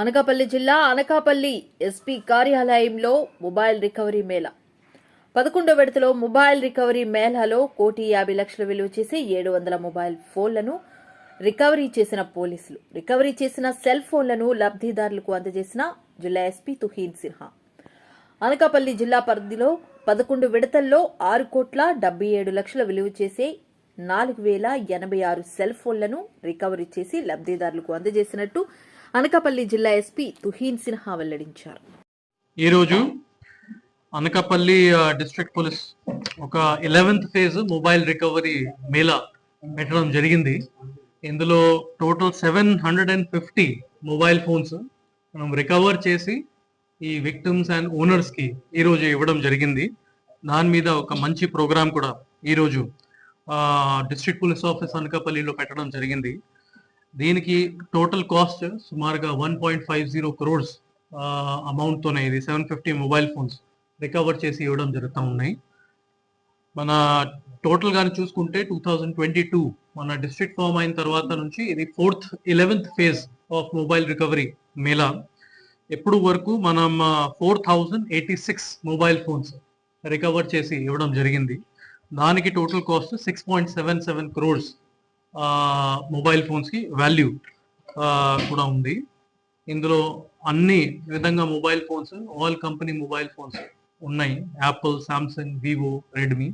అనకాపల్లి జిల్లా అనకాపల్లి ఎస్పీ కార్యాలయంలో mobile recovery mela. పదకొండో విడతలో మొబైల్ రికవరీ మేళాలో కోటి యాభై లక్షల విలువ చేసి ఏడు వందల మొబైల్ ఫోన్లను రికవరీ చేసిన పోలీసులు. రికవరీ చేసిన సెల్ ఫోన్లను లబ్ధిదారులకు అందజేసిన జిల్లా ఎస్పీ తుహీన్ సిన్హా. అనకాపల్లి జిల్లా పరిధిలో పదకొండు విడతల్లో ఆరు కోట్ల డెబ్బై ఏడు లక్షల విలువ చేసే నాలుగు వేల ఎనభై ఆరు సెల్ ఫోన్లను రికవరీ చేసి లబ్ధిదారులకు అందజేసినట్టు అనకాపల్లి జిల్లా ఎస్పీ తుహీన్ సిన్హా వెల్లడించారు. ఈరోజు అనకాపల్లి డిస్ట్రిక్ట్ పోలీస్ ఒక eleventh phase mobile recovery mela పెట్టడం జరిగింది. ఇందులో total seven hundred and fifty mobile phones మనం రికవర్ చేసి ఈ విక్టిమ్స్ అండ్ ఓనర్స్కి ఈరోజు ఈ రోజు ఇవ్వడం జరిగింది. దాని మీద ఒక మంచి ప్రోగ్రాం కూడా ఈ రోజు డిస్ట్రిక్ట్ పోలీస్ ఆఫీస్ అనకాపల్లిలో పెట్టడం జరిగింది. దీనికి టోటల్ కాస్ట్ సుమారుగా one point five zero crores amount తోనే ఇది. Seven fifty mobile phones recover చేసి ఇవ్వడం జరుగుతూ ఉన్నాయి. మన టోటల్ గాని చూసుకుంటే టూ థౌజండ్ ట్వంటీ టూ మన డిస్ట్రిక్ట్ ఫామ్ అయిన తర్వాత నుంచి ఇది fourth eleventh phase of mobile recovery mela. ఎప్పుడు వరకు మనం four thousand eighty six mobile phones recover చేసి ఇవ్వడం జరిగింది. దానికి total cost six point seven seven crores mobile ఫోన్స్కి value కూడా ఉంది. ఇందులో అన్ని విధంగా mobile phones all company mobile phones ఉన్నాయి. యాపిల్ సామ్సంగ్ వివో రెడ్మీ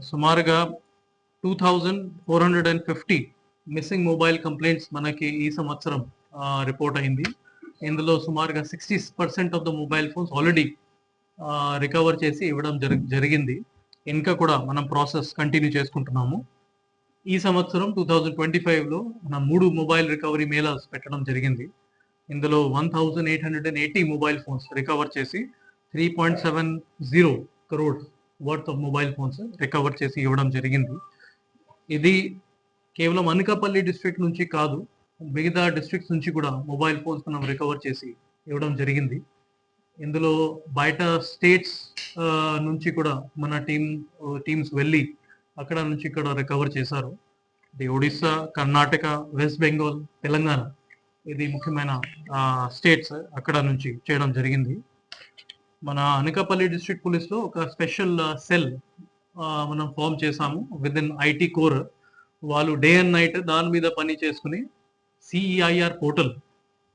సుమారుగా two thousand four hundred and fifty missing mobile complaints మనకి ఈ సంవత్సరం రిపోర్ట్ అయింది. ఇందులో సుమారుగా sixty percent of the mobile phones already recover చేసి ఇవ్వడం జరి- జరిగింది. ఇంకా కూడా మనం ప్రాసెస్ కంటిన్యూ చేసుకుంటున్నాము. ఈ సంవత్సరం టూ థౌజండ్ ట్వంటీ ఫైవ్లో మన మూడు మొబైల్ రికవరీ మేళాస్ పెట్టడం జరిగింది. ఇందులో one thousand eight hundred and eighty mobile phones recover చేసి three point seven zero crore worth of mobile phones recover చేసి ఇవ్వడం జరిగింది. ఇది కేవలం అనకాపల్లి డిస్ట్రిక్ట్ నుంచి కాదు మిగతా డిస్ట్రిక్ట్స్ నుంచి కూడా మొబైల్ ఫోన్స్ మనం రికవర్ చేసి ఇవ్వడం జరిగింది. ఇందులో బయట స్టేట్స్ నుంచి కూడా మన టీమ్ టీమ్స్ వెళ్ళి అక్కడ నుంచి ఇక్కడ రికవర్ చేశారు. ఇది ఒడిస్సా కర్ణాటక వెస్ట్ బెంగాల్ తెలంగాణ ఇది ముఖ్యమైన స్టేట్స్ అక్కడ నుంచి చేయడం జరిగింది. మన అనకాపల్లి డిస్ట్రిక్ట్ పోలీస్లో ఒక స్పెషల్ సెల్ మనం ఫామ్ చేసాము విత్ ఇన్ ఐటీ కోర్ వాళ్ళు డే అండ్ నైట్ దాని మీద పని చేసుకుని సిఈఐఆర్ పోర్టల్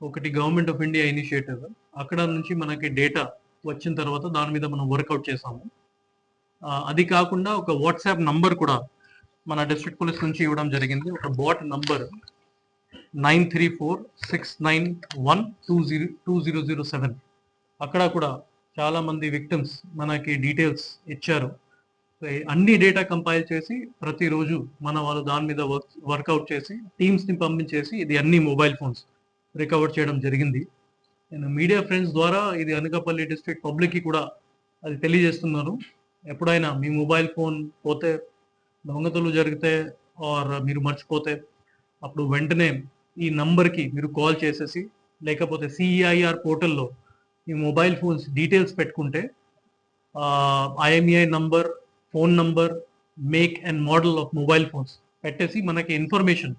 ఒకటి గవర్నమెంట్ ఆఫ్ ఇండియా ఇనిషియేటివ్ అక్కడ నుంచి మనకి డేటా వచ్చిన తర్వాత దాని మీద మనం వర్కౌట్ చేసాము అది కాకుండా ఒక వాట్సాప్ నంబర్ కూడా మన డిస్ట్రిక్ట్ పోలీస్ నుంచి ఇవ్వడం జరిగింది. ఒక bot number nine three four six nine one two zero two zero zero seven అక్కడ కూడా చాలా మంది విక్టిమ్స్ మనకి డీటెయిల్స్ ఇచ్చారు. అన్ని డేటా కంపైల్ చేసి ప్రతిరోజు మన వాళ్ళు దాని మీద వర్క్ వర్కౌట్ చేసి టీమ్స్ని పంపించేసి ఇది అన్ని మొబైల్ ఫోన్స్ రికవర్ చేయడం జరిగింది. నేను మీడియా ఫ్రెండ్స్ ద్వారా ఇది అనకాపల్లి డిస్ట్రిక్ట్ పబ్లిక్కి కూడా అది తెలియజేస్తున్నాను. ఎప్పుడైనా మీ మొబైల్ ఫోన్ పోతే దొంగతలు జరిగితే ఆర్ మీరు మర్చిపోతే అప్పుడు వెంటనే ఈ నంబర్కి మీరు కాల్ చేసేసి లేకపోతే సిఈఐఆర్ పోర్టల్లో మీ మొబైల్ ఫోన్స్ డీటెయిల్స్ పెట్టుకుంటే IMEI number phone number make and model of mobile phones పెట్టేసి మనకి ఇన్ఫర్మేషన్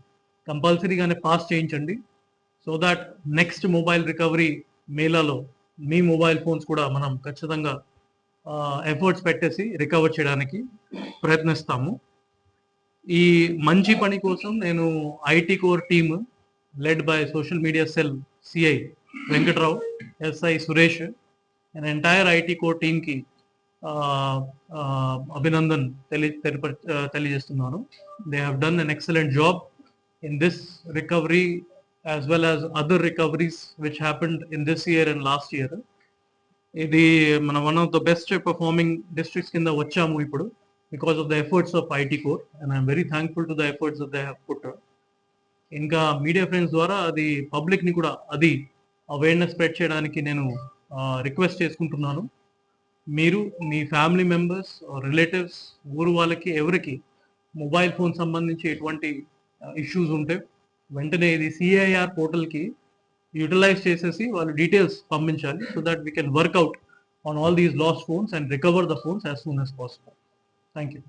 కంపల్సరీగానే పాస్ చేయించండి. So that next mobile recovery మేళాలో మీ మొబైల్ ఫోన్స్ కూడా మనం ఖచ్చితంగా ఎఫర్ట్స్ పెట్టేసి రికవర్ చేయడానికి ప్రయత్నిస్తాము. ఈ మంచి పని కోసం నేను IT core team led by social media cell CI Venkatrao SI Suresh and entire IT core టీమ్కి అభినందన్ తెలి తెలిప- తెలియజేస్తున్నాను. They have done an excellent job in this recovery as well as other recoveries which happened in this year and last year ఇది మన one of the best performing districts కింద వచ్చాము ఇప్పుడు because of the efforts of IT core and I'm very thankful to the efforts of the put ఇంకా media friends ద్వారా అది పబ్లిక్ని కూడా అది అవేర్నెస్ స్ప్రెడ్ చేయడానికి నేను రిక్వెస్ట్ చేసుకుంటున్నాను. మీరు మీ ఫ్యామిలీ మెంబర్స్ రిలేటివ్స్ ఊరు వాళ్ళకి ఎవరికి మొబైల్ ఫోన్ సంబంధించి ఎటువంటి ఇష్యూస్ ఉంటే వెంటనే ఇది సిఐఆర్ పోర్టల్కి యూటిలైజ్ చేసేసి వాళ్ళు డీటెయిల్స్ పంపించాలి so that we can work out on all these lost phones and recover the phones as soon as possible thank you